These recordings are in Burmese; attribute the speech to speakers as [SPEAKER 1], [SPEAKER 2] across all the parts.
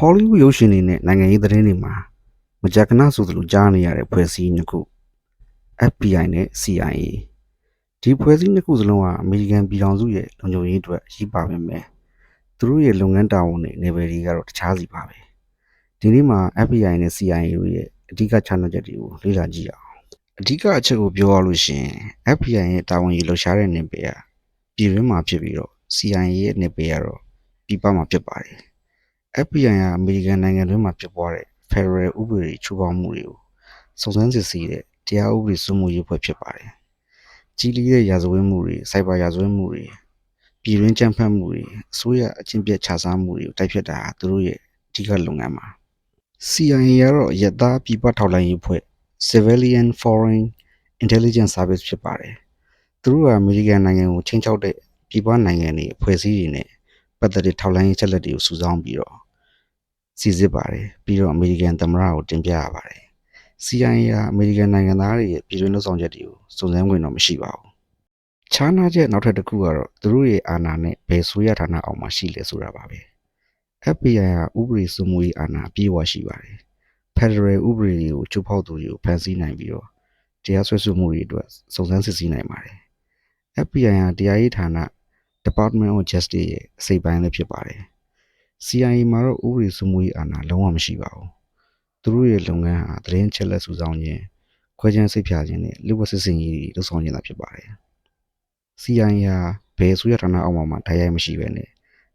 [SPEAKER 1] ဟောလိဝုဒ်ရုပ်ရှင်တွေနဲ့နိုင်ငံရေးသတင်းတွေမှာမကြာခဏဆိုသလိုကြားနေရတဲ့ဖွဲ့စည်းနှစ်ခု FBI နဲ့ CIA ဒီဖွဲ့စည်းနှစ်ခုစလုံးကအမေရိကန်ပြည်ထောင်စုရဲ့လုံခြုံရေးအတွက်ရည်ပါပဲမယ်သူတို့ရဲ့လုပ်ငန်းတာဝန်တွေနေပယ်တွေကတော့တခြားစီပါပဲဒီနေ့မှာ FBI နဲ့ CIA တို့ရဲ့အဓိကခြားနားချက်တွေကိုလေ့လာကြည့်အောင်အဓိကအချက်ကိုပြောရလို့ရှိရင် FBI ရဲ့တာဝန်ယူလှုပ်ရှားတဲ့နေပယ်ကပြည်တွင်းမှာဖြစ်ပြီးတော့ CIA ရဲ့နေပယ်ကတော့ပြည်ပမှာဖြစ်ပါတယ် FBI ကအမေရိကန်နိုင်ငံတွင်းမှာဖြစ်ပွားတဲ့ Federal ဥပဒေချိုးဖောက်မှုတွေကိုစုံစမ်းစစ်ဆေးတဲ့တရားဥပဒေစိုးမိုးရေးဖွဲ့ဖြစ်ပါတယ်။ကြီးလေးတဲ့ရာဇဝတ်မှုတွေ၊စိုက်ဘာရာဇဝတ်မှုတွေပြည်တွင်းကြမ်းဖက်မှုတွေအစိုးရအချင်းပြတ်ခြစားမှုတွေကိုတိုက်ဖြတ်တာဟာသူတို့ရဲ့အဓိကလုပ်ငန်းပါ။ CIA ကတော့ရသားပြည်ပထောက်လှမ်းရေးဖွဲ့ Civilian Foreign Intelligence Service ဖြစ်ပါတယ်။သူတို့ကအမေရိကန်နိုင်ငံကိုချင်းချောက်တဲ့ပြည်ပနိုင်ငံတွေအဖွဲ့အစည်းတွေနဲ့ပတ်သက်တဲ့ထောက်လှမ်းရေးချက်လက်တွေကိုစုဆောင်းပြီးတော့ စီစစ်ပါတယ်ပြီးတော့အမေရိကန်သမ္မတကိုတင်ပြရပါတယ် CIA ကအမေရိကန်နိုင်ငံသားတွေရဲ့ပြည်တွင်းလှုပ်ဆောင်ချက်တွေကိုစုံစမ်းခွင့်တော့မရှိပါဘူးခြားနားချက်နောက်ထပ်တစ်ခုကတော့သူတို့ရဲ့အာဏာနဲ့ဘယ်ဆိုရဌာနအောက်မှာရှိလဲဆိုတာပါပဲ FBI ကဥပဒေစိုးမိုးရေးအာဏာအပြည့်အဝရှိပါတယ် Federal ဥပဒေတွေကိုချုပ်ဖောက်သူတွေကိုဖမ်းဆီးနိုင်ပြီးတော့တရားစွဲဆိုမှုတွေအတွက်စုံစမ်းစစ်ဆေးနိုင်ပါတယ် FBI ကတရားရေးဌာန Department of Justice ရဲ့အစိပ်ပိုင်းလည်းဖြစ်ပါတယ် CIA မှာတော့ဥပဒေစိုးမိုးရေးအာဏာလုံးဝမရှိပါဘူး။သူတို့ရဲ့လုပ်ငန်းဟာသတင်းချက်လက်စုဆောင်းခြင်းခွဲခြမ်းစိတ်ဖြာခြင်းနဲ့လူ့ဝတ်စစ်စင်ရေးတွေလုပ်ဆောင်ခြင်းသာဖြစ်ပါတယ်။ CIA ဟာဘယ်ဆိုရဌာနအောက်မှာမှတိုက်ရိုက်မရှိဘဲနဲ့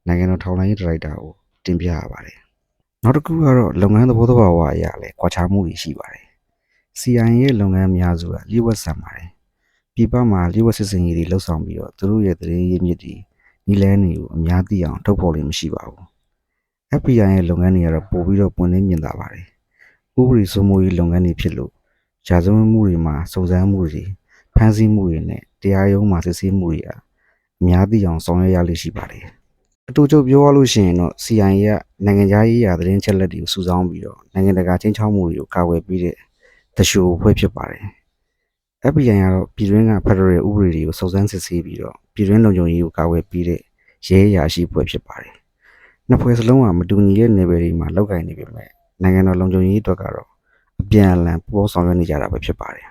[SPEAKER 1] နိုင်ငံတော်ထောက်လှမ်းရေးဒါရိုက်တာကိုတင်ပြရပါတယ်။နောက်တစ်ခုကတော့လုပ်ငန်းသဘောတဘာဝအရာလည်းကွာခြားမှုတွေရှိပါတယ်။ CIA ရဲ့လုပ်ငန်းအများစုကလျှို့ဝှက်ဆန်ပါတယ်။ပြည်ပမှာလျှို့ဝှက်စစ်စင်ရေးတွေလှုပ်ဆောင်ပြီးတော့သူတို့ရဲ့သတင်းရင်းမြစ်တွေနီလန်းတွေကိုအများသိအောင်ထုတ်ဖော်လို့မရှိပါဘူး။ FBI ရဲ့လုပ်ငန်းတွေကတော့ပို့ပြီးတော့ပွင့်လင်းမြင်သာပါတယ်။ဥပဒေစိုးမိုးရေးလုပ်ငန်းတွေဖြစ်လို့ရာဇဝတ်မှုတွေမှာစုံစမ်းမှုတွေဖမ်းဆီးမှုတွေနဲ့တရားရုံးမှာစစ်ဆေးမှုတွေအများသိအောင်ဆောင်ရွက်ရလိမ့်ရှိပါတယ်။အတူတူပြောရလို့ရှိရင်တော့ CIA ကနိုင်ငံခြားရေးရာသတင်းချက်လက်တွေကိုစုဆောင်းပြီးတော့နိုင်ငံတကာချင်းချောက်မှုတွေကိုကာကွယ်ပြီးတဲ့တရှိုဖွဲ့ဖြစ်ပါတယ်။ FBI ကတော့ပြည်တွင်းက Federal ဥပဒေတွေကိုစုံစမ်းစစ်ဆေးပြီးတော့ပြည်တွင်းလုံခြုံရေးကိုကာကွယ်ပြီးတဲ့ရဲအရာရှိဖွဲ့ဖြစ်ပါတယ်။ နှစ်ဖွဲ့စလုံးကမတူညီတဲ့ level တွေမှာလောက်ကင်နေပေမဲ့နိုင်ငံတော်လုံခြုံရေးအတွက်ကတော့အပြန်အလှန်ပူးပေါင်းဆောင်ရွက်နေကြတာပဲဖြစ်ပါတယ်